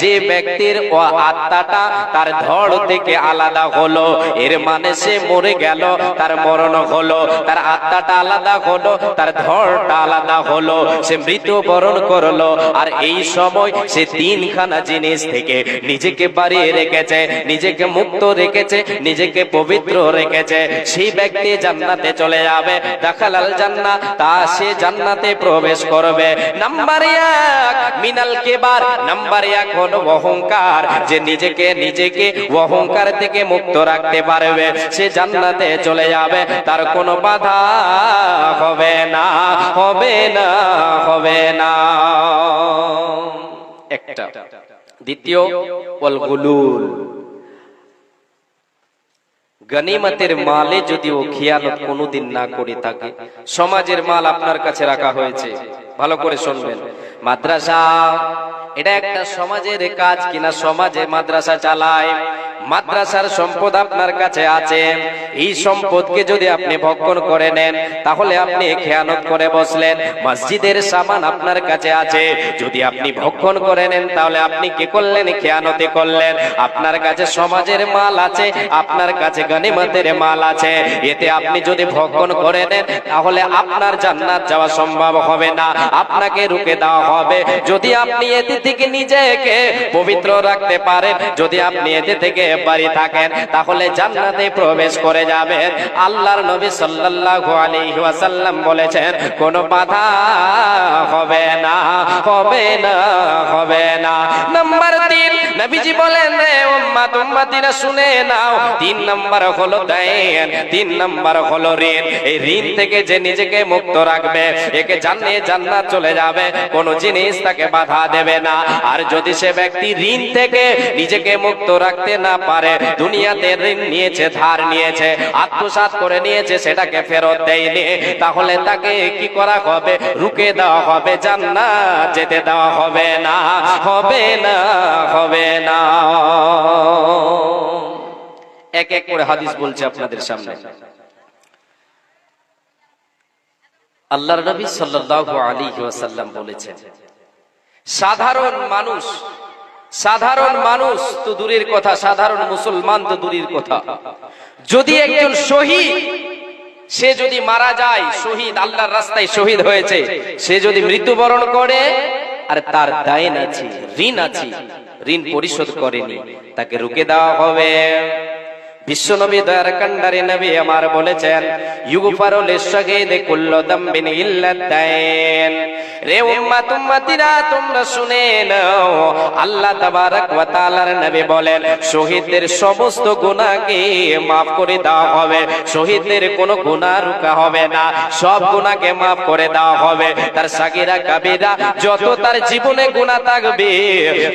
যে ব্যক্তির ও আত্মাটা তার ধড় থেকে আলাদা হলো, এর মানে সে মরে গেল, তার মরণ হলো, তার আত্মাটা আলাদা হলো, তার ধড়টা আলাদা হলো, সে মৃত্যু বরণ করল, আর এই সময় সে তিনখানা জিনিস থেকে নিজেকে বাড়িয়ে রেখেছে, নিজেকে মুক্ত রেখেছে, নিজেকে পবিত্র রেখেছে। সেই ব্যক্তি জান্নাতে চলে যাবে, দেখালাল জান্না তা সে জান্নাতে প্রবেশ করবে। নাম্বার এক, মিনাল কেবার, নাম্বার এক হলো অহংকার যে নিজেকে নিজেকে অহংকার থেকে মুক্ত রাখতে পারবে। সে জান্নাতে চলে যাবে, তার কোনো বাধা হবে না হবে না হবে না। একটা। দ্বিতীয়, ওয়াল গুলুল। গনিমতের মালে যদি ও খেয়ালত কোনোদিন না করে থাকে, সমাজের মাল আপনার কাছে রাখা হয়েছে। ভালো করে শুনবেন। মাদ্রাসা, এটা একটা সমাজের কাজ কিনা সমাজে মাদ্রাসা চালায়? মাদ্রাসার সম্পদ আপনার কাছে আছে। এই সম্পদকে যদি আপনি ভক্ষণ করে নেন, তাহলে আপনি খেয়ানত করে বসলেন। মসজিদের সামান আপনার কাছে আছে। যদি আপনি ভক্ষণ করে নেন, তাহলে আপনি কি করলেন? খেয়ানতে করলেন। আপনার কাছে সমাজের মাল আছে, আপনার কাছে গনিমতের মাল আছে। এতে আপনি যদি ভক্ষণ করে নেন, তাহলে আপনার জান্নাত যাওয়া সম্ভব হবে না। আপনাকে রুকে দেওয়া হবে। যদি আপনি এতে থেকে নিজেকে পবিত্র রাখতে পারেন, যদি আপনি এতে থেকে বাড়ি থাকেন, তাহলে জান্নাতে প্রবেশ করে যাবেন। আল্লাহর নবী সাল্লাল্লাহু আলাইহি ওয়াসাল্লাম বলেছেন, কোনো বাধা হবে না হবে না হবে না। নাম্বার 3 নবীজি বলেন রে উম্মত, উম্মতিরা শুনে নাও, তিন নাম্বার হলো দেন তিন নাম্বার হলো ঋণ। এই ঋণ থেকে যে নিজেকে মুক্ত রাখবে, একে জানলে জান্নাত চলে যাবে, কোনো জিনিস তাকে বাধা দেবে না। আর যদি সে ব্যক্তি ঋণ থেকে নিজেকে মুক্ত রাখতে না পারে, দুনিয়াতে ঋণ নিয়েছে, ধার নিয়েছে, আত্মসাৎ করে নিয়েছে, সেটাকে ফেরত দেয়নি, তাহলে তাকে কি করা হবে? রুকে দেওয়া হবে, জান্নাত যেতে দেওয়া হবে না হবে না হবে না। এক এক করে হাদিস বলছে আপনাদের সামনে। আল্লাহর নবী সাল্লাল্লাহু আলাইহি ওয়াসাল্লাম বলেছেন, সাধারণ মানুষ সাধারণ মানুষ তো দূরের কথা, সাধারণ মুসলমান তো দূরের কথা। যদি একজন শহীদ, সে যদি মারা যায়, শহীদ, আল্লাহর রাস্তায় শহীদ হয়েছে, সে যদি মৃত্যুবরণ করে, আর তার দায়ন আছে, ঋণ আছে, ঋণ পরিশোধ করেনি, তাকে রুকে দেওয়া হবে। বিশ্ব নবী দয়ার নবী আমার বলেছেন রে উম্মাত তোমরা শুনে নাও, আল্লাহ ওয়া তাআলার নবী বলেন, শহীদদের সমস্ত গুনাহকে maaf করে দেওয়া হবে, শহীদদের কোনো গুনাহ রুকা হবে না, সব গুনাহকে maaf করে দেওয়া হবে। তার সাগীরা, কাবীরা, যত তার জীবনে গুনাহ থাকবে,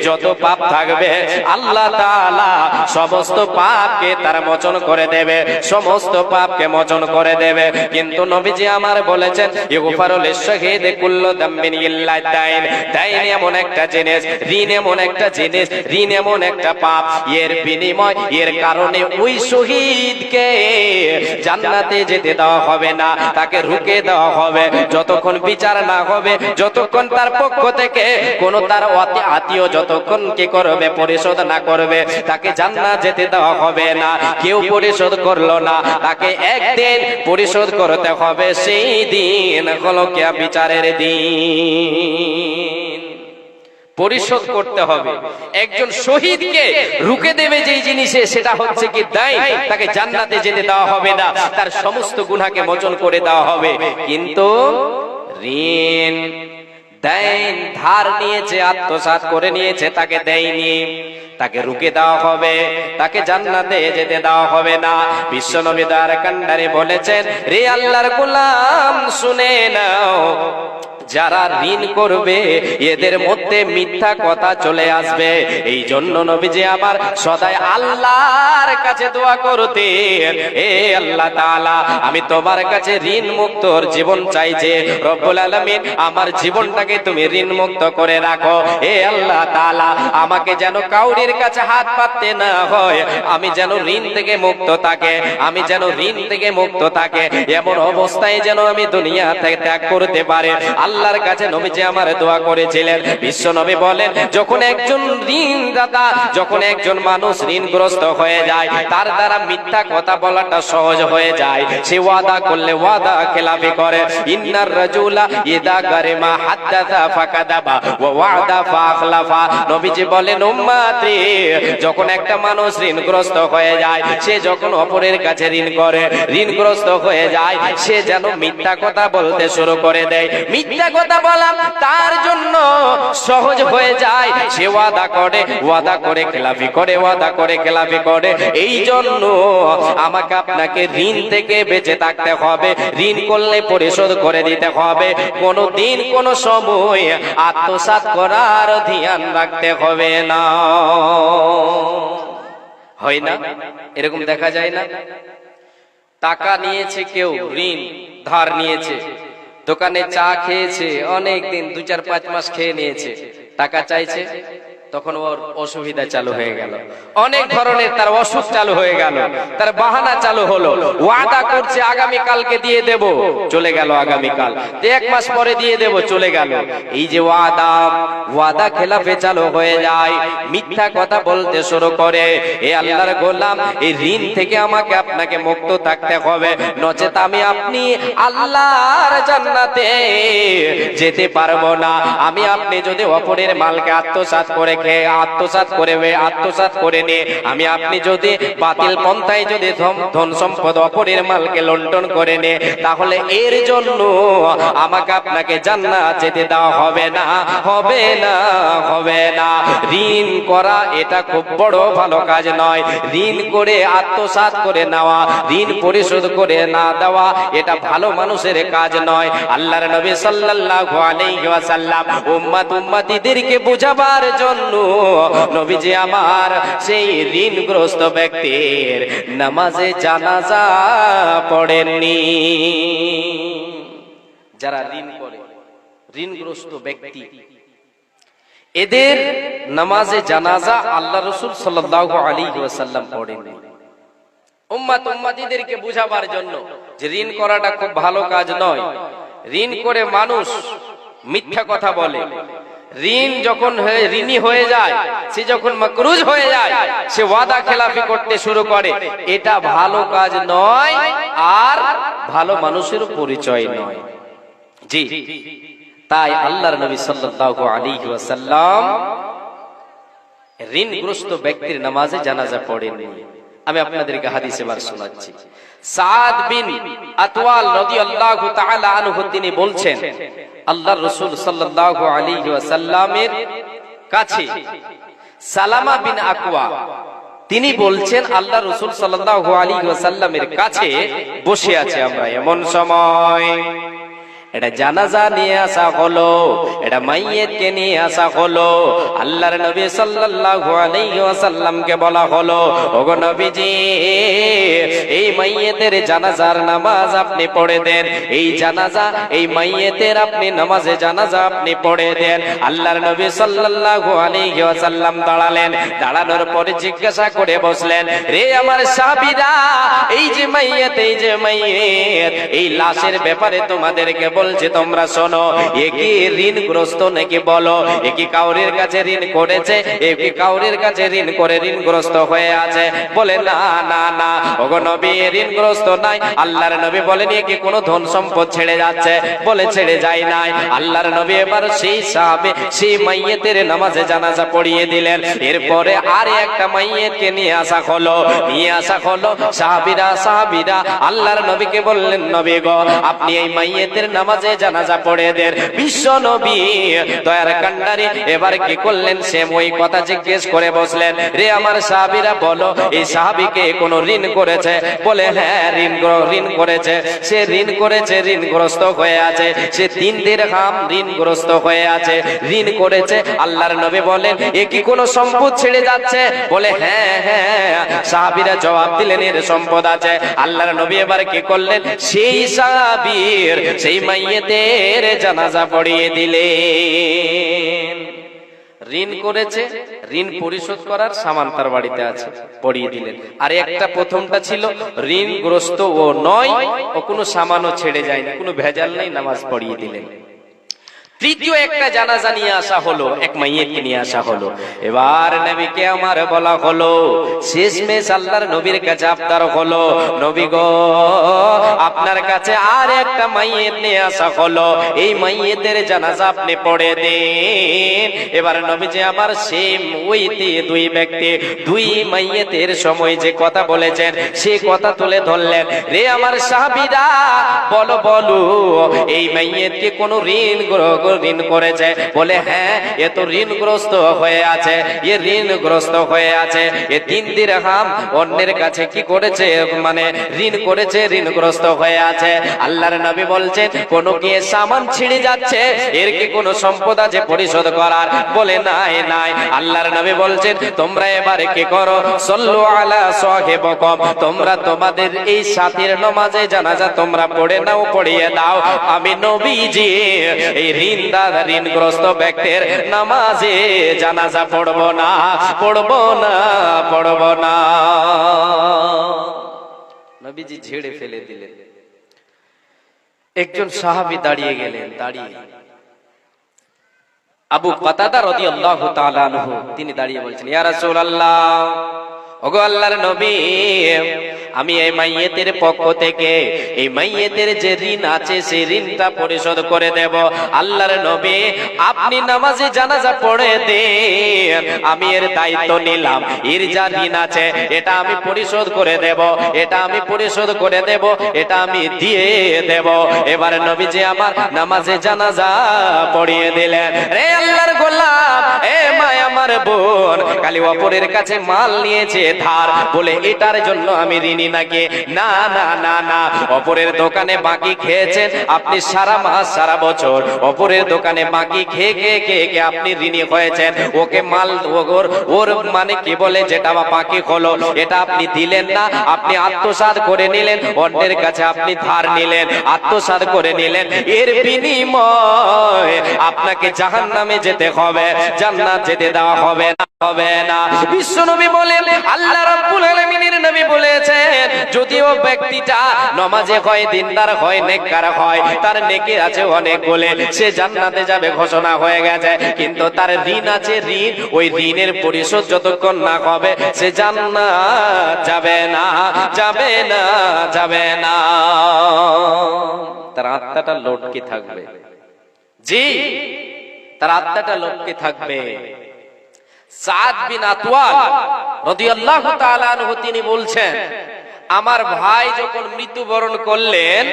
যত পাপ থাকবে, আল্লাহ তাআলা সমস্ত পাপকে তার মোচন করে দেবে, সমস্ত পাপকে মোচন করে দেবে। কিন্তু নবীজি আমার বলেছেন, ইগফারুল শাহিদ কুল্লু দামবিন ইল্লা দাইন। দাইন এমন একটা জিনিস, ঋণ এমন একটা জিনিস, ঋণ এমন একটা পাপ। এর বিনিময়, এর কারণে ওই শহীদকে জান্নাতে যেতে দেওয়া হবে না, তাকে রুকে দেওয়া হবে। যতক্ষণ বিচার না হবে, যতক্ষণ তার পক্ষ থেকে কোন তার আত্মীয় যতক্ষণ কি করবে, পরিশোধ না করবে, তাকে জান্নাত যেতে দেওয়া হবে না। কেউ পরিশোধ করল না। তাকে একদিন পরিশোধ করতে হবে, সেই দিন হলো কিয়া বিচারের দিন। পরিশোধ করতে হবে। একজন শহীদকে রুকে দেবে যেই জিনিসে, সেটা হচ্ছে কি দায়? তাকে জান্নাতে যেতে দেওয়া হবে না। তার সমস্ত গুনাহকে মোচন করে দেওয়া হবে। কিন্তু ঋণ দেন, ধার নিয়েছে আত্মসাত করে নিয়েছে, তাকে দেয়নি। তাকে রুকে দেওয়া হবে, তাকে জান্নাতে যেতে দেওয়া হবে না। বিশ্ব নবী দ্বার কান্ডারে বলেছেন, রে আল্লাহর গোলাম, শুনে নাও। যারা ঋণ করবে, এদের মধ্যে মিথ্যা কথা চলে আসবে। এই জন্য নবীজি আমার সদাই আল্লাহর কাছে দোয়া করতেন, এ আল্লাহ তাআলা, আমি তোমার কাছে ঋণ মুক্তর জীবন চাইছে রব্বুল আলামিন, আমার জীবনটাকে তুমি ঋণ মুক্ত করে রাখো। এ আল্লাহ তাআলা, আমাকে যেন কাউরির কাছে হাত পাততে না হয়, আমি যেন ঋণ থেকে মুক্ত থাকে, আমি যেন ঋণ থেকে মুক্ত থাকে, এমন অবস্থায় যেন আমি দুনিয়া থেকে ত্যাগ করতে পারে। আল্লাহ আল্লাহর কাছে নবীজি আমার দোয়া করেছিলেন। বিশ্ব নবী বলেন, যখন একজন ঋণদাতা, যখন একজন মানুষ ঋণগ্রস্ত হয়ে যায়, তার দ্বারা মিথ্যা কথা বলাটা সহজ হয়ে যায়। সে ওয়াদা করলে ওয়াদা খেলাফি করে। ইন্নার রাজুলা ইদা গারিমা হাদ্দাথা ফাকাদাবা ওয়া ওয়াদা ফাখলাফা। নবীজি বলেন উম্মতি যখন একটা মানুষ ঋণগ্রস্ত হয়ে যায়, সে যখন অপরের কাছে ঋণ করে, ঋণগ্রস্ত হয়ে যায়, সে যেন মিথ্যা কথা বলতে শুরু করে দেয়। মিথ্যা কথা বলা তার জন্য সহজ হয়ে যায়। সে ওয়াদা করে ওয়াদা করে, খেলাফি করে, ওয়াদা করে, খেলাফি করে। এই জন্য আমাকে আপনাকে ঋণ থেকে বেঁচে থাকতে হবে। ঋণ করলে পরিশোধ করে দিতে হবে। কোনো দিন কোনো সময় আত্মসাৎ করার ধ্যান রাখতে হবে না। হয় না? এরকম দেখা যায় না? টাকা নিয়েছে কেউ, ঋণ, ধার নিয়েছে। দোকানে চা খেয়েছে অনেক দিন দু চার পাঁচ মাস খেয়ে নিয়েছে। টাকা চাইছে? তখন ওর অসুবিধা চালু হয়ে গেল। অনেক ধরনের তার অসুখ চালু হয়ে গেল। তার বাহানা চালু হলো। ওয়াদা করছে, আগামী কালকে দিয়ে দেব। চলে গেল আগামী কাল। এক মাস পরে দিয়ে দেব, চলে গেল। এই যে ওয়াদা ওয়াদা খেলাফে চালু হয়ে যায়। মিথ্যা কথা বলতে শুরু করে। এ আল্লাহর গোলাম, এই ঋণ থেকে আমাকে আপনাকে মুক্ত থাকতে হবে। নচেত আমি আপনি আল্লাহর জান্নাতে যেতে পারব না। আমি আপনি যদি অপরের মালকে আত্মসাৎ করে খেয়ে আত্মসাৎ করে নিয়ে আমি আপনি যদি বাতিল পন্থায় যদি ধন- সম্পদ অপরের মালকে লন্ডন করে নে তাহলে এর জন্য আমাকে আপনাকে জান্নাত যেতে দেওয়া হবে না হবে না হবে না। ঋণ করা এটা খুব বড় ভালো কাজ নয়। ঋণ করে, আত্মসাৎ করে নেওয়া, ঋণ পরিশোধ করে না দেওয়া, এটা ভালো মানুষের কাজ নয়। আল্লাহর নবী সাল্লাল্লাহু আলাইহি ওয়াসাল্লাম উম্মত বোঝাবার জন্য নবীজি আমার সেই ঋণগ্রস্ত ব্যক্তির নামাজে জানাজা পড়েননি। যারা ঋণ করে, ঋণগ্রস্ত ব্যক্তি, এদের নামাজে জানাজা আল্লাহ রসুল সাল্লাল্লাহু আলাইহি ওয়াসাল্লাম পড়েননি। উম্মাত উম্মাতিদেরকে বুঝাবার জন্য যে ঋণ করাটা খুব ভালো কাজ নয়। ঋণ করে মানুষ মিথ্যা কথা বলে। ঋণ যখন ঋণী হয়ে যায়, সে যখন মকরুজ হয়ে যায়, সে ওয়াদা খেলাফি করতে শুরু করে। এটা ভালো কাজ নয় আর ভালো মানুষের পরিচয় নয়। জি, তাই আল্লাহর নবী সাল্লাল্লাহু আলাইহি ওয়াসাল্লাম ঋণগ্রস্ত ব্যক্তির নামাজে জানাজা পড়েননি। আমি আপনাদেরকে হাদিসে বার শোনাচ্ছি। সাদ বিন আতওয়াল রাদিয়াল্লাহু তাআলা আনহু তিনি বলছেন আল্লাহর রসুল সাল্লাহ আলী সাল্লামের কাছে সালামা বিন আকুয়া তিনি বলছেন আল্লাহ রসুল সাল্লাহ আলী সাল্লামের কাছে বসে আছে আমরা এমন সময়। এটা জানাজা নিয়ে আসা হলো, এটা মাইয়েতকে নিয়ে আসা হলো। আল্লাহর নবী সাল্লাল্লাহু আলাইহি ওয়াসাল্লামকে বলা হলো, ওগো নবীজি, এই মাইয়েতের জানাজার নামাজ আপনি পড়ে দেন, এই জানাজা, এই মাইয়েতের আপনি নামাজে জানাজা আপনি পড়ে দেন। আল্লাহর নবী সাল্লাল্লাহু আলাইহি ওয়াসাল্লাম দাঁড়ালেন, দাঁড়ানোর পরে জিজ্ঞাসা করে বসলেন, রে আমার সাহাবীরা, এই যে মাইয়েত, এই যে মাইয়েত, এই লাশের ব্যাপারে তোমাদেরকে বলছে, তোমরা শোনো, এ কি ঋণগ্রস্ত নাকি বলো? এ কাউরের কাছে ঋণ করেছে? এ কাউরের কাছে ঋণ করে ঋণগ্রস্ত হয়ে আছে? বলে, না না না, ওগো নবী ঋণগ্রস্ত নাই। আল্লাহর নবী বলেন, এ কি কোনো ধন সম্পদ ছেড়ে যাচ্ছে? বলে, ছেড়ে যায় নাই। আল্লাহর নবী এবার সেই সাহাবে, সেই মাইয়েতের নামাজে জানাজা পড়িয়ে দিলেন। এরপরে আর একটা মাইয়েতকে নিয়ে আসা হলো। নিয়ে আসা হলো সাহাবিরা সাহাবিরা। আল্লাহর নবীকে বললেন, নবী গো, আপনি এই মাইয়েতের নামাজে জানাজা পড়ে দেন বিশ্ব নবী, দয়ার কান্ডারি এবার কি করলেন সে ওই কথা জিজ্ঞেস করে বসলেন, রে আমার সাহাবিরা বলো, এই সাহাবিকে কোন ঋণ করেছে? বলে হ্যাঁ ঋণ ঋণ করেছে সে ঋণ করেছে ঋণগ্রস্ত হয়ে আছে। সে তিন দিন দিরহাম ঋণগ্রস্ত হয়ে আছে। ঋণ করেছে। আল্লাহর নবী বলেন এ কি কোন সম্পদ ছেড়ে যাচ্ছে? বলে হ্যাঁ হ্যাঁ। সাহাবীরা জবাব দিলেন, এর সম্পদ আছে। আল্লাহর নবী এবার কি করলেন? সেই সাহাবীর, সেই মাইয়েদের জানাজা পড়িয়ে দিলেন। ঋণ করেছে, ঋণ পরিশোধ করার সামান তার বাড়িতে আছে, পড়িয়ে দিলেন। আর একটা প্রথমটা ছিল, ঋণগ্রস্ত ও নয়, ও কোনো সামানও ছেড়ে যায়নি, কোনো ভেজাল নেই, নামাজ পড়িয়ে দিলেন। তৃতীয় একটা জানাজা নিয়ে আসা হলো, এক মাইয়েতকে নিয়ে আসা হলো। এবার নবীকে আমার বলা হলো, শেষমেশ আল্লাহর নবীর কাছে আবদার হলো, নবী গো, আপনার কাছে আর একটা মাইয়েত নিয়ে আসা হলো। এই মাইয়েতের জানাজা আপনি পড়ে দিন। এবার নবীজি আমার সেম ওই তি- দুই ব্যক্তি, দুই মাইয়েতের সময় যে কথা বলেছেন, সে কথা তুলে ধরলেন। রে আমার সাহাবীরা, বলো বলো, এই মাইয়েতকে কোনো ঋণ গ্র- ঋণ করেছে? বলে হ্যাঁ এ তো ঋণগ্রস্ত হয়ে আছে, এ ঋণগ্রস্ত হয়ে আছে, এ তিন দিরহাম অন্যের কাছে কি করেছে? মানে ঋণ করেছে, ঋণগ্রস্ত হয়ে আছে। আল্লাহর নবী বলছেন, কোন কি সামান ছিঁড়ে যাচ্ছে? এর কি কোনো সম্পদ আছে পরিশোধ করার? বলে, নাই নাই। আল্লাহর নবী বলছেন, তোমরা এবারে কি করো? সল্লু আলা তোমরা তোমাদের এই সাথীর নমাজে জানাজা তোমরা পড়ে নাও, পড়িয়ে দাও। আমি নবীজি, এই ঋণদার ঋণগ্রস্ত ব্যক্তির নামাজে জানাজা পড়ব না পড়ব না পড়ব না। নবীজি ঝেড়ে ফেলে দিলেন। একজন সাহাবী দাঁড়িয়ে গেলেন, দাঁড়িয়ে। আবু কাতাদা তাআলা আনহু, তিনি দাঁড়িয়ে বলছেন, ইয়া রাসূলুল্লাহ, ওগো আল্লাহর নবী আমি এই মাইয়েতের পক্ষ থেকে এই মাইয়েতের যে ঋণ আছে সেই ঋণটা পরিশোধ করে দেব। আল্লাহর নবী, আপনি নামাজে জানাজা পড়ে আমি এর দায়িত্ব নিলাম। এর যা ঋণ আছে, এটা আমি পরিশোধ করে দেব। এটা আমি পরিশোধ করে দেব। এটা আমি দিয়ে দেব। এবারে নবীজি আমার নামাজে জানাজা পড়িয়ে দিলেন। রে আল্লাহর এ মায় আমার বোন কালি অপরের কাছে মাল নিয়েছে, ধার। বলে, এটার জন্য আমি ঋণী নাকি না না না না অপরের দোকানে বাকি খেয়েছেন, আপনি সারা মাস, সারা বছর। অপরের দোকানে বাকি খেয়ে খেয়ে খেয়ে খেয়ে আপনি ঋণী হয়েছেন। ওকে মাল ওর ওর মানে কি বলে যেটা বা বাকি হলো, এটা আপনি দিলেন না। আপনি আত্মসাৎ করে নিলেন, অন্যের কাছে আপনি ধার নিলেন, আত্মসাৎ করে নিলেন। এর বিনিময় আপনাকে জাহান নামে যেতে হবে, জান্নাত যেতে দেওয়া হবে না হবে না। বিশ্ব নবী বলেন, আল্লাহ রাব্বুল আলামিনের নবী বলেছেন যদিও ব্যক্তিটা নমাজে হয়, দিনদার হয়, নেককার হয়, তার নেকি আছে অনেক বলে, সে জান্নাতে যাবে ঘোষণা হয়ে গেছে, কিন্তু তার ঋণ আছে ঋণ, ওই ঋণের পরিশোধ যতক্ষণ না হবে, সে জান্নাত যাবে না যাবে না যাবে না। তার আত্মাটা লটকে থাকবে। জি, তার আত্মাটা লটকে থাকবে। সাদ বিন আতওয়াল রাদিয়াল্লাহু তাআলা আনহু তিনি বলছেন আমার ভাই যখন মৃত্যুবরণ করলেন,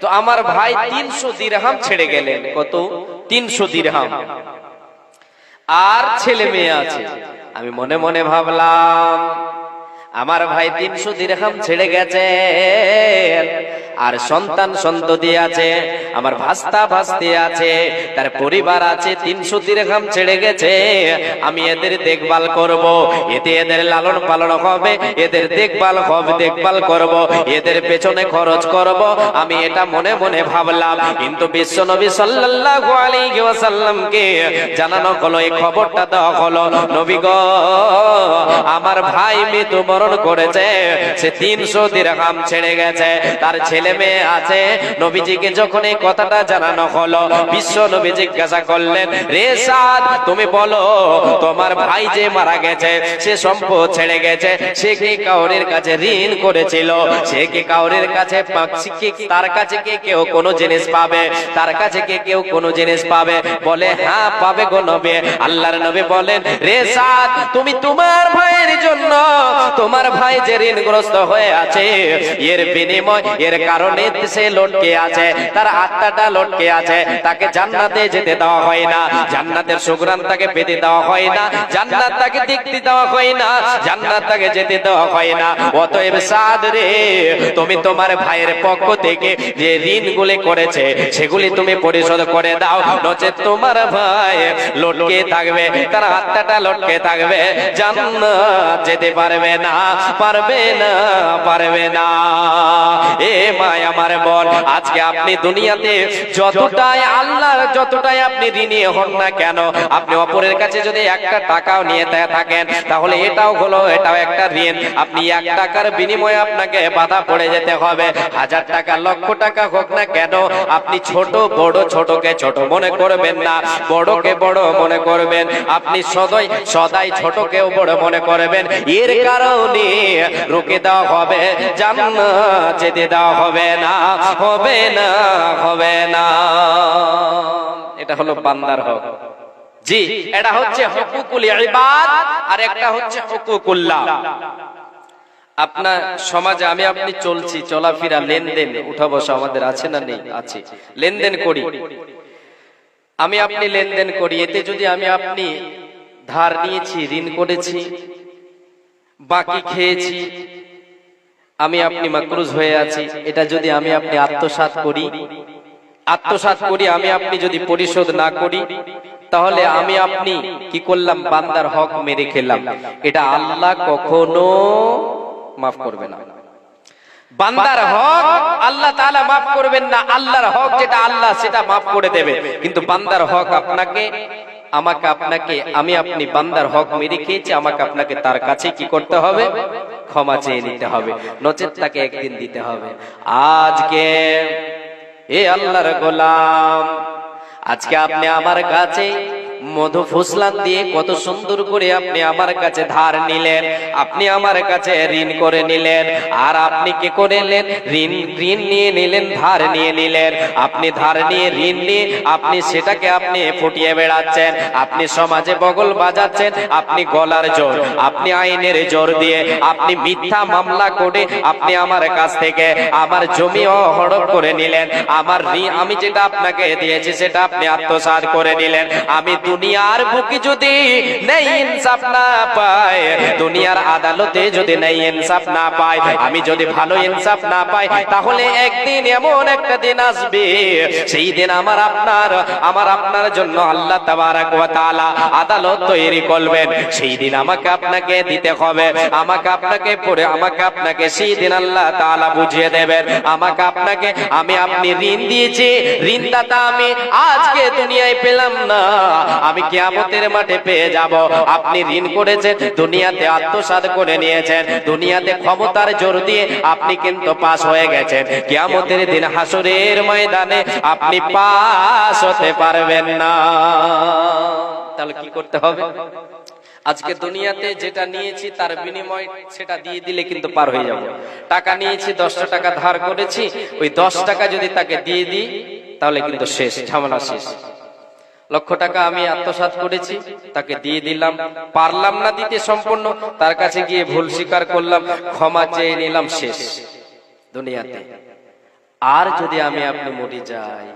তো আমার ভাই 300 দিরহাম ছেড়ে গেলেন। কত? 300 দিরহাম। আর ছেলে মেয়ে আছে। আমি মনে মনে ভাবলাম, আমার ভাই তিনশো দিরহাম ছেড়ে গেছে আর সন্তান সন্ততি আছে আমার ভাস্তা ভাস্তি আছে, তার পরিবার আছে, তিনশো দিরহাম ছেড়ে গেছে। আমি এদের দেখভাল করব, এতে এদের লালন পালন হবে, এদের দেখভাল হবে, দেখভাল করব, এদের পেছনে খরচ করব। আমি এটা মনে মনে ভাবলাম, কিন্তু বিশ্ব নবী সাল্লাল্লাহু আলাইহি ওয়াসাল্লামকে জানানো হলো, এই খবরটা দেওয়া হলো, নবী গো, আমার ভাই মৃত্যুবরণ করেছে, সে তিনশো দিরহাম ছেড়ে গেছে, তার ছেলে মেয়ে আছে। নবীজিকে যখন এই কথাটা জানানো হলো, বিশ্ব নবী জিজ্ঞাসা করলেন, রে সাদ, তুমি বলো, তোমার ভাই যে মারা গেছে, সে সম্পদ ছেড়ে গেছে, সে কি কাউরের কাছে ঋণ করেছিল? সে কি কাউরের কাছে তার কাছে কি কেউ কোনো জিনিস পাবে? তার কাছে কি কেউ কোনো জিনিস পাবে? বলে হ্যাঁ পাবে গো নবী। আল্লাহর নবী বলেন, রে সাদ, তুমি তোমার ভাইয়ের জন্য, তোমার ভাই যে ঋণগ্রস্ত হয়ে আছে, এর বিনিময়, এর কারণে সে লটকে আছে, তার আত্মাটা লটকে আছে। তাকে জান্নাতে যেতে দেওয়া হয় না। জান্নাতের সুগ্রাম তাকে পেতে দেওয়া হয় না। জান্নাত তাকে দেখতে দেওয়া হয় না। জান্নাত তাকে যেতে দেওয়া হয় না। অতএব সাদ রে, তুমি তোমার ভাইয়ের পক্ষ থেকে যে ঋণগুলি করেছে, সেগুলি তুমি পরিশোধ করে দাও। নচেত তোমার ভাই লটকে থাকবে, তার আত্মাটা লটকে থাকবে। জান্নাত যেতে পারবে না পারবে না পারবে না। এ মা আমার বোন আজকে আপনি দুনিয়াতে যতটাই আল্লাহর, যতটাই আপনি ঋণী হন না কেন, আপনি অপরের কাছে যদি একটা টাকাও নিয়ে থাকেন, তাহলে এটাও হলো, এটাও একটা ঋণ। আপনি এক টাকার বিনিময়ে আপনাকে বাধা পড়ে যেতে হবে। হাজার টাকা, লক্ষ টাকা হোক না কেন, আপনি ছোট, বড় ছোটকে ছোট মনে করবেন না। বড়কে বড় মনে করবেন। আপনি সদয়, সদাই ছোটকেও বড় মনে করবেন। এর কারণে রুকে দেওয়া হবে, জান্নাত যেতে দেওয়া হবে। না, হবে না হবে না। এটা হলো বান্দার হক। জি, এটা হচ্ছে হুকুকুল ইবাদ আর একটা হচ্ছে হুকুকুল্লাহ। আপনার সমাজে আমি আপনি চলছি, চলাফেরা, লেনদেন, উঠা বসা আমাদের আছে না নেই? আছে। লেনদেন করি। আমি আপনি লেনদেন করি, এতে যদি আমি আপনি ধার নিয়েছি, ঋণ করেছি, বাকি খেয়েছি আমি আপনি মাকরুজ হয়ে আছি। এটা যদি আমি আপনি আত্মসাৎ করি আত্মসাৎ করি, আমি আপনি যদি পরিশোধ না করি, তাহলে আমি আপনি কি করলাম? বান্দার হক মেরে খেলাম। এটা আল্লাহ কখনো মাফ করবে না। বান্দার হক আল্লাহ তাআলা মাফ করবেন না। আল্লাহর হক যেটা আল্লাহ, সেটা মাফ করে দেবে। কিন্তু বান্দার হক আপনাকে আমাকে আপনাকে, আমি আপনি বান্দার হক মেরে খেয়েছি, আমাকে আপনাকে তার কাছে কি করতে হবে? ক্ষমা চেয়ে নিতে হবে, নচেত তাকে একদিন দিতে হবে। আজকে, এ আল্লাহর গোলাম, আজকে আপনি আমার কাছে মধু ফুসলান দিয়ে কত সুন্দর করে আপনি আমার কাছে ধার নিলেন, আপনি আমার কাছে ঋণ করে নিলেন, আর আপনি কি করে নিলেন? ঋণ ঋণ নিয়ে নিলেন, ধার নিয়ে নিলেন। আপনি ধার নিয়ে ঋণ নিয়ে আপনি সেটাকে আপনি ফুটিয়ে বেড়াচ্ছেন, আপনি সমাজে বগল বাজাচ্ছেন, আপনি গলার জোর, আপনি আইনের জোর দিয়ে আপনি মিথ্যা মামলা করে আপনি আমার কাছ থেকে আমার জমি হড়প করে নিলেন। আমার আমি যেটা আপনাকে দিয়েছি, সেটা আপনি আত্মসাৎ করে নিলেন। আমি দুনিয়ার বুকে যদি নেই, ইনসাফ না পাই দুনিয়ার আদালতে যদি নেই, ইনসাফ না পাই আমি যদি ভালো ইনসাফ না পাই, তাহলে একদিন এমন একটা দিন আসবে। সেই দিন আমার আপনার আমার আপনার জন্য আল্লাহ তাবারাক ওয়া তাআলা আদালত তৈরি করবেন। সেই দিন আমাকে আপনাকে দিতে হবে। আমাকে আপনাকে পড়ে, আমাকে আপনাকে সেই দিন আল্লাহ তাআলা বুঝিয়ে দেবেন। আমাকে আপনাকে, আমি আপনি ঋণ দিয়েছি। ঋণদাতা আমি আজকে দুনিয়ায় পেলাম না। আমি কিয়ামতের মাঠে পেয়ে যাব। আপনি ঋণ করেছেন, দুনিয়াতে আত্মসাৎ করে নিয়েছেন, দুনিয়াতে ক্ষমতার জোর দিয়ে আপনি কিন্তু পাস হয়ে গেছেন। কিয়ামতের দিন হাসরের ময়দানে আপনি পাস হতে পারবেন না। তাহলে কি করতে হবে? আজকে দুনিয়াতে যেটা নিয়েছি, তার বিনিময় সেটা দিয়ে দিলে কিন্তু পার হয়ে যাব। টাকা নিয়েছি দশটা টাকা ধার করেছি, ওই দশ টাকা যদি তাকে দিয়ে দিই, তাহলে কিন্তু শেষ, ঝামেলা শেষ। লক্ষ টাকা আমি আত্মসাৎ করেছি, তাকে দিয়ে দিলাম। পারলাম না দিতে সম্পূর্ণ, তার কাছে গিয়ে ভুল স্বীকার করলাম, ক্ষমা চেয়ে নিলাম শেষ দুনিয়াতে। আর যদি আমি আপনি মরে যাই,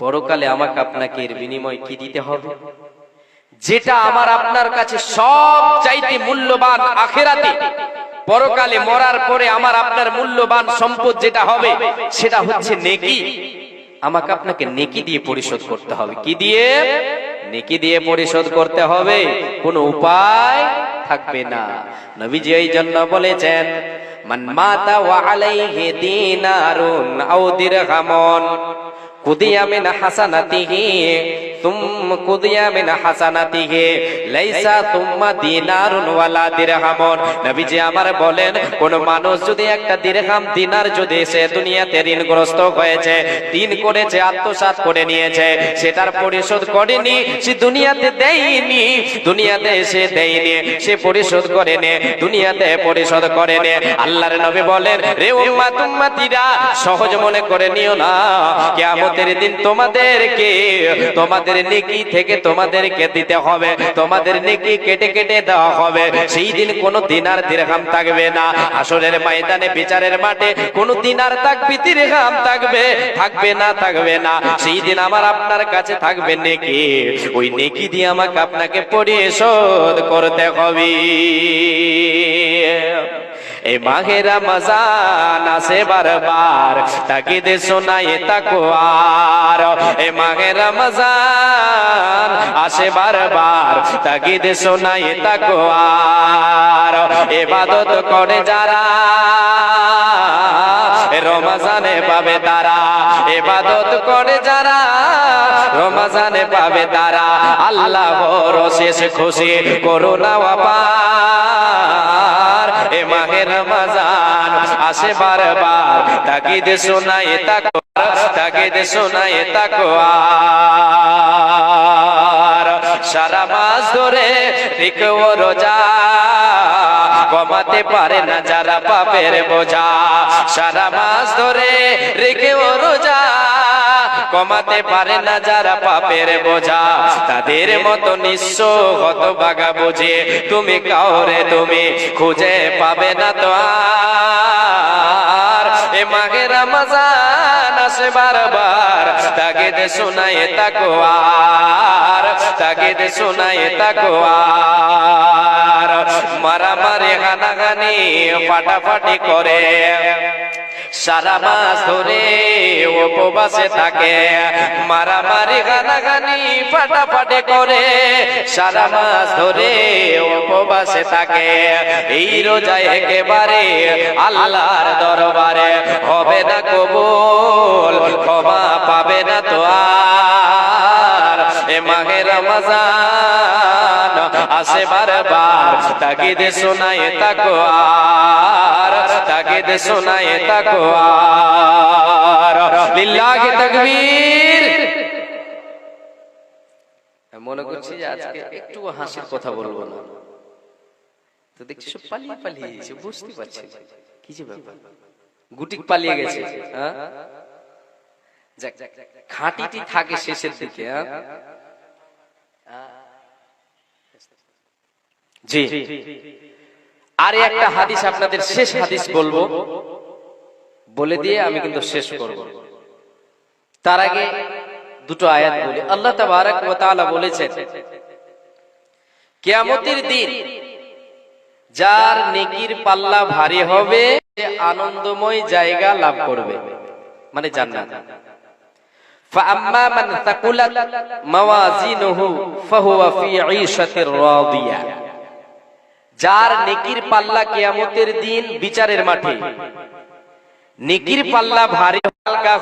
পরকালে আমাকে আপনাকে এর বিনিময় কি দিতে হবে? যেটা আমার আপনার কাছে সব চাইতে মূল্যবান আখেরাতে, পরকালে মরার পরে আমার আপনার মূল্যবান সম্পদ যেটা হবে, সেটা হচ্ছে নেকি। আমাকে আপনাকে নেকি দিয়ে পরিশোধ করতে হবে। কি দিয়ে? নেকি দিয়ে পরিশোধ করতে হবে। কোনো উপায় থাকবে না। নবীজি এই জন্য বলেছেন মান মাতা ওয়া আলাইহি দিনারুন আও দিরহামুন। কুদিয়া করে নিয়েছে সেটার পরিশোধ করেনি, সে দুনিয়াতে দেয়নি, দুনিয়াতে সে দেয়নি, সে পরিশোধ করে নে দুনিয়াতে পরিশোধ করে নে আল্লাহর নবী বলেন, রে সহজ মনে করে নিও না। কিয়ামতের দিন তোমাদেরকে, তোমাদের নেকি থেকে তোমাদেরকে দিতে হবে, তোমাদের নেকি কেটে কেটে দেওয়া হবে। সেই দিন কোনো দিনার দিরহাম থাকবে না। আসরের ময়দানে, বিচারের মাঠে কোনো দিনার থাকবে দিরহাম থাকবে থাকবে না থাকবে না। সেই দিন আমার আপনার কাছে থাকবে নেকি। ওই নেকি দিয়ে আমাকে আপনাকে পরিশোধ করতে হবে। এই মাহেরা মজান আসে বারবার তাকিদে শোনায় তাকো আর। এ মাহেরা মজান আসে বারবার তাকিদে শোনায় তাকো আর। এবাদত করে যারা, রমাজানে পাবে তারা। এবাদত করে যারা, রমাজানে পাবে তারা। আল্লাহ শেষ খুশি করোনা আবার এ মাহে রমাজান, আসে বারবার। তাকিদ শোনায় তাকো তাকিদ শোনায় তাকো সারা মাস ধরে রেখেও রোজা, কমাতে পারে না যারা পাপের বোঝা। সারা মাস ধরে রেখেও রোজা। কমাতে পারে না যারা পাপের বোঝা, তাদের মতো নিঃস্ব হত বাগা বুঝে, তুমি কাউরে তুমি খুঁজে পাবে না তো আর। এ মাঘে রমজান আসে বারবার তাকে দে শোনায় তাকো আর তাকে দে শোনায় তাকো আর। মারামারি হানাগানি ফাটাফাটি করে। সারা মাস ধরে উপবাসে থাকে। মারামারি গানাগানি ফাটাফাটি করে। সারা মাস ধরে উপবাসে থাকে। এই রোজা একেবারে আল্লাহর দরবারে হবে না কবুল, ক্ষমা পাবে না তো আর। এ মাহে রমজান আসে বারবার, তাগিদে শোনায় তাকো তাগিদে শোনায় তাকো আর লিল্লাহি তাকবীর। মনে করছি যে আজকে একটু হাসির কথা বলব না। তো দেখছি সব পালিয়ে পালিয়ে গেছে বুঝতে পারছি। কি যে ব্যাপার। গুটিক পালিয়ে গেছে হ্যাঁ? খাঁটিটি থাকে শেষের দিকে হ্যাঁ? জি। আর একটা হাদিস আপনাদের শেষ হাদিস বলবো বলে দিয়ে আমি কিন্তু শেষ করব তার আগে দুটো আয়াত বলি আল্লাহ তাবারক ওয়া তাআলা বলেছেন কিয়ামতের দিন যার নেকির পাল্লা ভারী হবে সে আনন্দময় জায়গা লাভ করবে মানে জান্নাত فأما من ثقلت موازينه فهو في عيشة راضية যার নেকির পাল্লা কেয়ামতের দিন বিচারের মাঠে। নেকির পাল্লা ভারী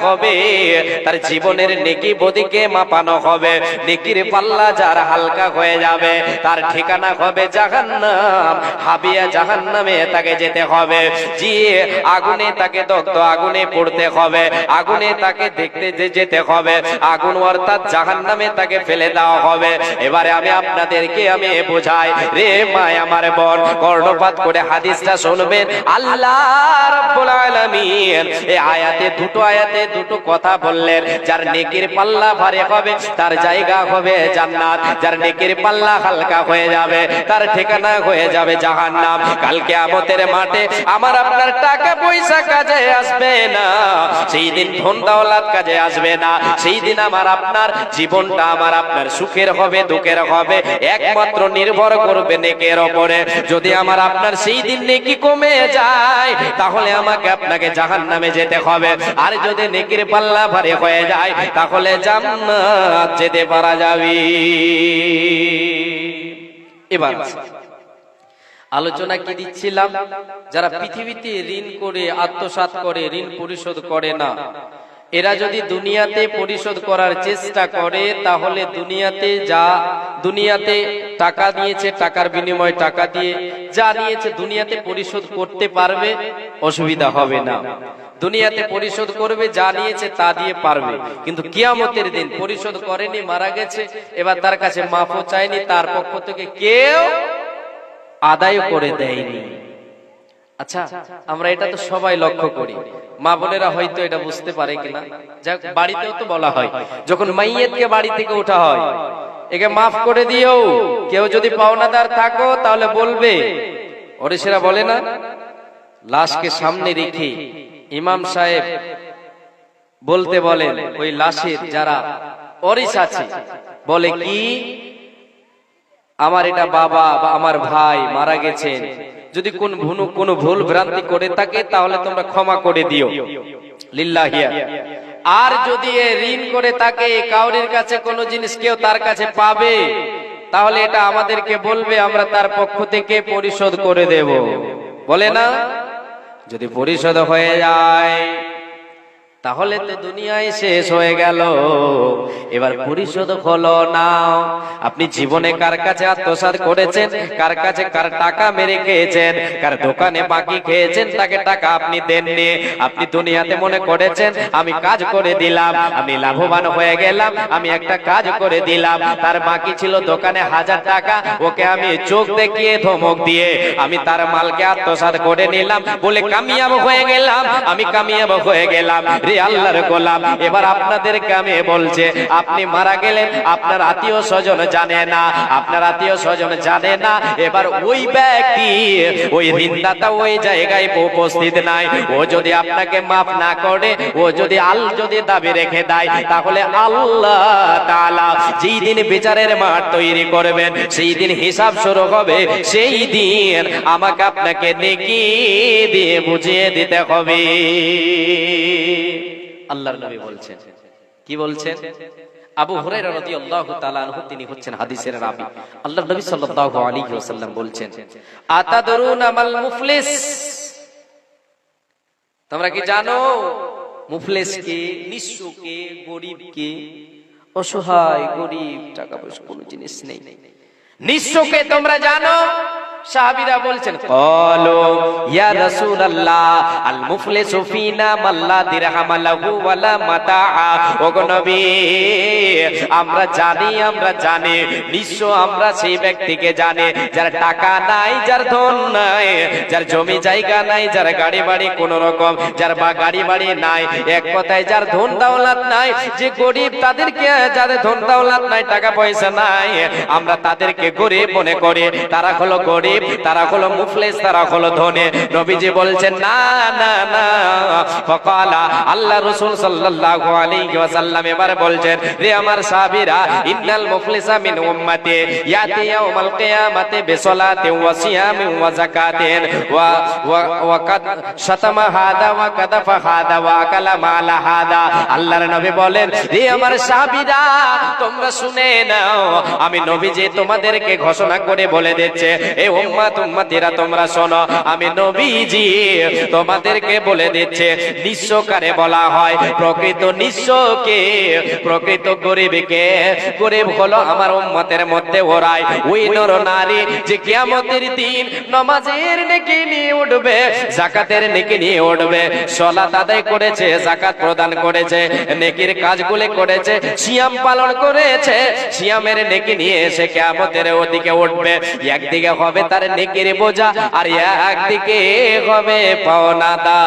হবে, তার জীবনের নেকি বদিকে মাপানো হবে। নেকির পাল্লা যার হালকা হয়ে যাবে, তার ঠিকানা হবে জাহান্নাম। হাবিয়া জাহান্নামে তাকে যেতে হবে। জি আগুনে তাকে দগ্ধ আগুনে পড়তে হবে। আগুনে তাকে দেখতে যে- যেতে হবে। আগুন অর্থাৎ জাহান্নামে তাকে ফেলে দেওয়া হবে। এবারে আমি আপনাদেরকে আমি বোঝাই, রে মায় আমার বোন, কর্ণপাত করে হাদিসটা শুনবেন। আল্লাহ এই আয়াতে দুটো আয়াতে দুটো কথা বললেন, যার নেকির পাল্লা ভারী হবে, তার জায়গা হবে জান্নাত। যার নেকির পাল্লা হালকা হয়ে যাবে, তার ঠিকানা হয়ে যাবে জাহান্নাম। কালকে আমতের মাঠে আমার আপনার টাকা পয়সা কাজে আসবে না, সেই দিন ধন দৌলত কাজে আসবে না। সেই দিন আমার আপনার জীবনটা আমার আপনার সুখের হবে, দুঃখের হবে, একমাত্র নির্ভর করবে নেকের ওপরে। যদি আমার আপনার সেই দিন নেকি কমে যায়, তাহলে আমাকে আপনাকে জাহান নামে যেতে হবে। আর যদি নেকির পাল্লা ভারে হয়ে যায়, তাহলে জান্নাত যেতে পারা যাবে। এবার আলোচনা কি দিচ্ছিলাম? যারা পৃথিবীতে ঋণ করে আত্মসাত করে, ঋণ পরিশোধ করে না এরা যদি দুনিয়াতে পরিশোধ করার চেষ্টা করে, তাহলে দুনিয়াতে যা, দুনিয়াতে টাকা দিয়েছে টাকার বিনিময়ে টাকা দিয়ে যা নিয়েছে দুনিয়াতে পরিশোধ করতে পারবে, অসুবিধা হবে না। দুনিয়াতে পরিশোধ করবে, যা নিয়েছে তা দিয়ে পারবে। কিন্তু কিয়ামতের দিন পরিশোধ করেনি, মারা গেছে, এবার তার কাছে মাফও চায়নি, তার পক্ষ থেকে কেউ আদায় করে দেয়নি। আচ্ছা আমরা এটা তো সবাই লক্ষ্য করি। মা বোনেরা হয়তো এটা বুঝতে পারে কিনা। যাক বাড়িতেও তো বলা হয় যখন মাইয়েতকে বাড়ি থেকে ওঠা হয় একে মাফ করে দিও কেউ যদি পাওনাদার থাকো তাহলে বলবে। ওরে সেরা বলে না? লাশকে সামনে রেখে ইমাম সাহেব বলতে বলেন ওই লাশের যারা অরিস আছে বলে কি? আমার এটা বাবা বা আমার ভাই মারা গেছেন। যদি কোন ভুনু কোন ভুল ভ্রান্তি করে থাকে, তাহলে তোমরা ক্ষমা করে দিও। লিল্লাহিয়া। আর যদি ঋণ করে থাকে, কাউরির কাছে কোনো জিনিস কেউ তার কাছে পাবে, তাহলে এটা আমাদেরকে বলবে, আমরা তার পক্ষ থেকে পরিশোধ করে দেব। বলে না? যদি পরিশোধ হয়ে যায় তাহলে তো দুনিয়ায় শেষ হয়ে গেল। এবার পরিশোধ হলো না আপনি জীবনে কার কাছে আত্মসাৎ করেছেন? কার কাছে কার টাকা মেরে খেয়েছেন? কার দোকানে বাকি খেয়েছেন? তাকে টাকা আপনি দেননি। আপনি দুনিয়াতে মনে করেছেন, আমি কাজ করে দিলাম, আমি লাভবান হয়ে গেলাম, আমি একটা কাজ করে দিলাম। তার বাকি ছিল দোকানে হাজার টাকা। ওকে আমি চোখ দেখিয়ে ধমক দিয়ে আমি তার মালকে আত্মসাৎ করে নিলাম। বলে কামিয়াব হয়ে গেলাম, আমি কামিয়াব হয়ে গেলাম। এবার আপনাদেরকে আমি বলছে, আপনি মারা গেলেন, আপনার আত্মীয় স্বজন জানে না, আপনার আত্মীয় স্বজন জানে না, এবার ওই ব্যক্তি, ওই ঋণদাতা ওই জায়গায় উপস্থিত নাই, ও যদি আপনাকে মাফ না করে, ও যদি আল যদি দাবি রেখে দেয়, তাহলে আল্লাহ তাআলা যেই দিন বিচারের মাঠ তৈরি করবেন, সেই দিন হিসাব শুরু হবে, সেই দিন আমাকে আপনাকে নেকি দিয়ে বুঝিয়ে দিতে হবে। আল্লাহর নবী বলছেন। কি বলছেন? আবু হুরায়রা রাদিয়াল্লাহু তাআলা আনহু, তিনি হচ্ছেন হাদিসের রাবী। আল্লাহর নবী সাল্লাল্লাহু আলাইহি ওয়াসাল্লাম বলছেন, আতাদরুনা মাল মুফলিস? তোমরা কি জানো, মুফলিস কে, নিঃস্ব কে, গরিব কে? অসহায়, গরিব, টাকা পয়সা কোনো জিনিস নেই। নিঃস্বকে তোমরা জানো? সাহাবীরা বলছেন, কলো, ইয়া রাসূলুল্লাহ আল মুফলিসু ফিনা মাল্লা দিরহাম লাহু ওয়ালা মাতাআ। ওগো নবী, আমরা জানি আমরা জানি নিঃস্ব আমরা সেই ব্যক্তিকে জানি, যার টাকা নাই, যার ধন নাই, যার জমি জায়গা নাই, যার গাড়ি বাড়ি কোন রকম, যার বা গাড়ি বাড়ি নাই, এক কথায় যার ধন দৌলত নাই, যে গরিব তাদেরকে যাদের ধন দৌলত নাই টাকা পয়সা নাই, আমরা তাদেরকে গরিব মনে করি, তারা হলো গরিব। তারা হলো মুফলিস, তারা হলো ধনে। নবীজি বলছেন, না না না। ফকালা, আল্লাহ রাসূল সাল্লাল্লাহু আলাইহি ওয়াসাল্লাম এবার বলছেন, রে আমার সাহাবীরা, ইন্নাল মুফলিসা মিন উম্মতি, ইয়াতি ইয়াউমাল কিয়ামাতি বিসলাতি ওয়া সিয়ামি ওয়া যাকাতিন, ওয়া ওয়া কাদ শাতামা হাদা ওয়া কাদাফা হাদা ওয়া আকালা মালা হাদা। আল্লাহর নবী বলেন, রে আমার সাহাবীরা, তোমরা শুনে নাও, আমি নবীজি তোমাদেরকে ঘোষণা করে বলে দিচ্ছে, এ উম্মাত, উম্মতিরা তোমরা শোনো, আমি নবীজি তোমাদেরকে বলে দিচ্ছে, নিঃস্বকারে বলা হয়, প্রকৃত নিঃস্বকে, প্রকৃত গরিবকে, গরিব হলো আমার উম্মতের মধ্যে ওরাই। ওই নর নারী যে কিয়ামতের দিন নমাজের নেকি নিয়ে উঠবে জাকাতের নেকি নিয়ে উঠবে করেছে জাকাত প্রদান করেছে, নেকির কাজগুলি করেছে, সিয়াম পালন করেছে, সিয়ামের নেকি নিয়ে এসে কিয়ামতের ওদিকে উঠবে। একদিকে হবে তার নেকির বোঝা আর একদিকে হবে পাওনা দা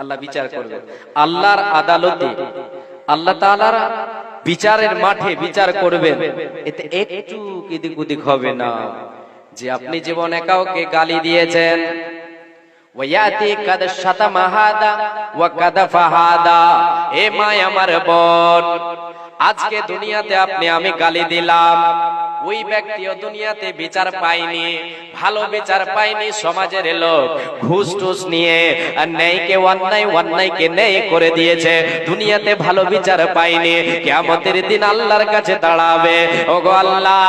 আল্লাহ বিচার করবে। আল্লাহর আদালতে আল্লাহ তাআলার বিচারের মাঠে বিচার করবেন। এতে একটু এদিক ওদিক হবে না। যে আপনি জীবনে কাউকে গালি দিয়েছেন ওয়ায়াতি কাদ শাতামা হাদা, ওয়া কাদাফা হাদা। এ মায় আমার বোন। আজকে দুনিয়াতে আপনি আমি গালি দিলাম। ওই ব্যক্তিও দুনিয়াতে বিচার পায়নি, ভালো বিচার পায়নি সমাজের লোক। ঘুষ টুস নিয়ে ন্যায়কে অন্যায়, অন্যায়কে ন্যায় করে দিয়েছে। দুনিয়াতে ভালো বিচার পায়নি, কিয়ামতের দিন আল্লাহর কাছে দাঁড়াবে। ওগো আল্লাহ,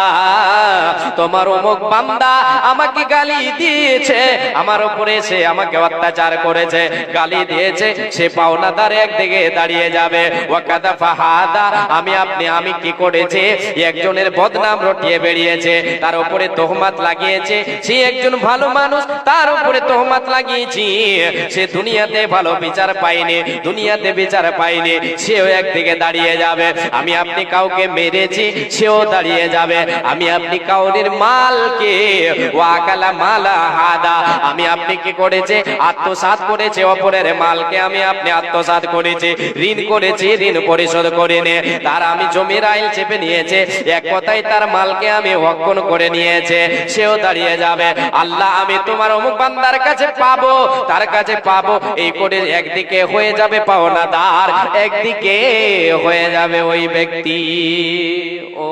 তোমার অমুক বান্দা আমাকে গালি দিয়েছে, আমার উপরে সে আমাকে অত্যাচার করেছে, গালি দিয়েছে, সে পাওনাদার একদিকে দাঁড়িয়ে যাবে। ওয়াকাদা ফাহাদা আমি আপনি আমি কি করেছে? একজনের বদনাম রটিয়ে বেরিয়েছে তার উপরে তোহমাত লাগিয়েছে। সে একজন ভালো মানুষ, তার উপরে তোহমাত লাগিয়েছি। সে দুনিয়াতে ভালো বিচার পায়নি, দুনিয়াতে বিচার পায়নি। সেও একদিকে দাঁড়িয়ে যাবে, আমি আপনি কাউকে মেরেছি, সেও দাঁড়িয়ে যাবে। আমি আপনি কাউরের মালকে, ওয়াকালা মালা হাদা। আমি আপনি কি করেছে? আত্মসাৎ করেছে অপরের মালকে, আমি আপনি আত্মসাৎ করেছি। ঋণ করেছি, ঋণ পরিশোধ করে নে তার আমি জমির আইল চেপে নিয়েছে। এক কথায় তার মালকে আমি অক্ষণ করে নিয়েছে। সেও দাঁড়িয়ে যাবে। আল্লাহ, আমি তোমার অমুক বান্দার কাছে পাবো। তার কাছে পাবো। এই করে একদিকে হয়ে যাবে পাওনা দার একদিকে হয়ে যাবে ওই ব্যক্তি। ও